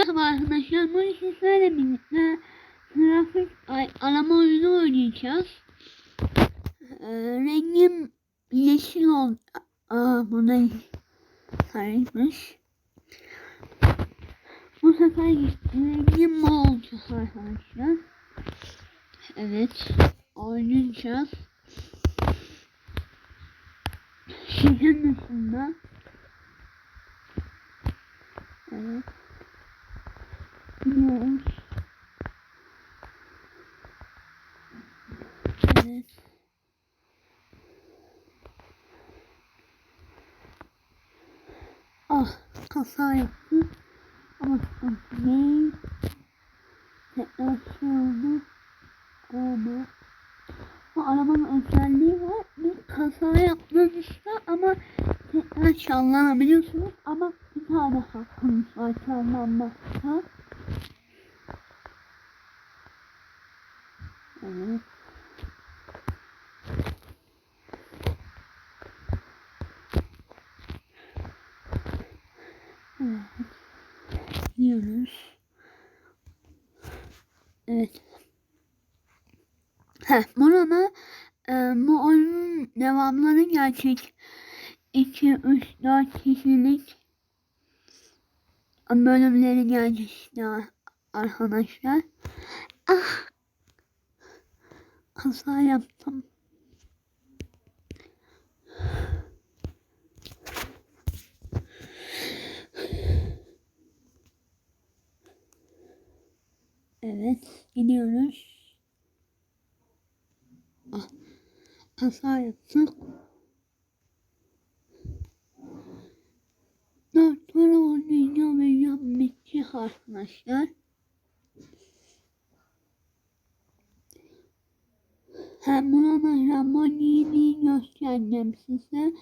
Merhaba arkadaşlar, bugün sizlerle birlikte trafik ay, arama oyunu oynayacağız. Ee, rengim yeşil oldu. Aa, bu da sarıymış. Bu sefer rengim mor oldu arkadaşlar. Evet, oynayacağız. Şehrin dışında. Evet. Gidiyoruz. Evet. Ah, kaza yaptı. Ama değil. Tekrar şey oldu. Ama bu arabanın özelliği var. Bir kaza yaptığınızda ama tekrar çallanabiliyorsunuz. Ama bir tane hakkınız var çallanmakta. Evet. Evet. Gidiyoruz. Evet. Heh, burada e, bu oyunun devamları gerçek. 2, 3, 4 kişilik bölümleri gelecek işte arkadaşlar. Ah! Kaza yaptım. Evet, gidiyoruz. Ah, kaza yaptık. Para oynayacağım ve bitti arkadaşlar. Hem burada Ramonini göstereceğim size.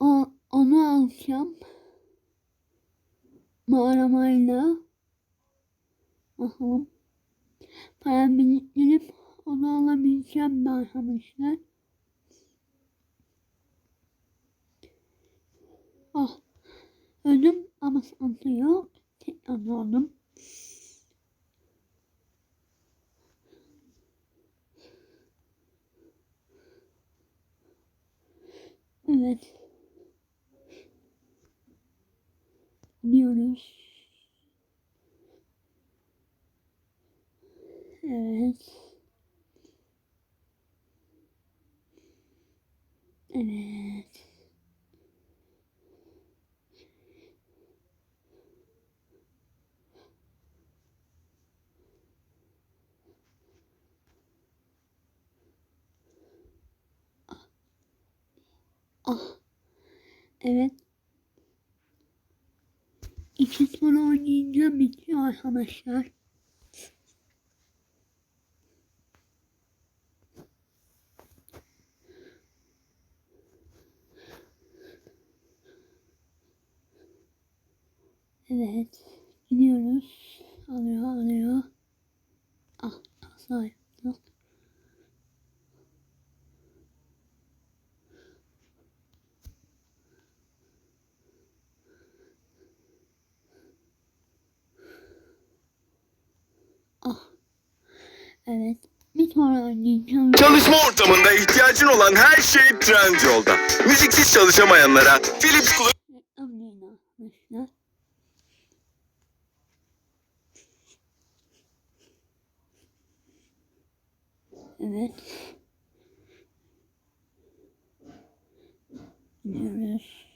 O, onu alacağım. Bu arabayla. Bakalım. Para biriktirip onu alabileceğim de arkadaşlar. Ah. Öldüm ama sıkıntı yok. Tekrar doğdum. Evet. Gidiyoruz. Evet. Evet. Ah. Evet. İki tur oynayınca bitiyor arkadaşlar. Evet. Gidiyoruz. Alıyor alıyor. Ah yaptık. Ah. Evet. Bir sonra oynayacağım. Çalışma ortamında ihtiyacın olan her şey Trendyol'da. Müziksiz çalışamayanlara Philips kulak. Evet. Gidiyoruz.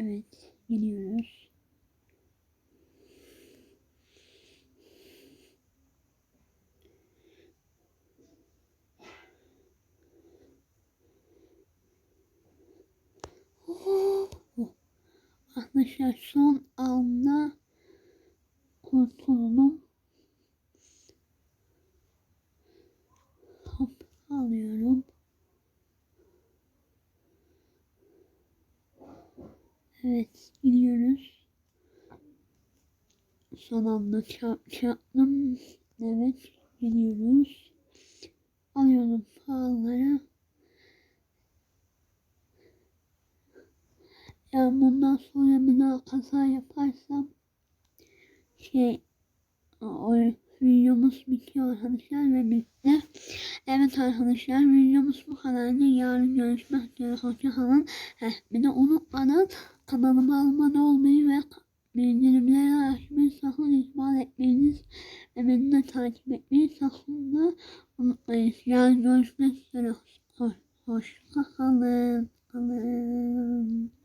Evet, gidiyoruz. Oo, Arkadaşlar son anda kurtuldum. Hop alıyorum. Evet gidiyoruz. Son anda çarptım. Evet gidiyoruz. Alıyorum pahalıları. Ya bundan sonra bir daha kaza yaparsam şey o videomuz bitiyor arkadaşlar ve bitti. Evet arkadaşlar videomuz bu kadardı. Yarın görüşmek üzere. Hoşçakalın. Heh, bir de unutmadan kanalıma abone olmayı ve bildirimleri açmayı sakın ihmal etmeyiniz. Ve beni de takip etmeyi sakın da unutmayın. Yarın görüşmek üzere. Hoş, hoşçakalın. Kalın.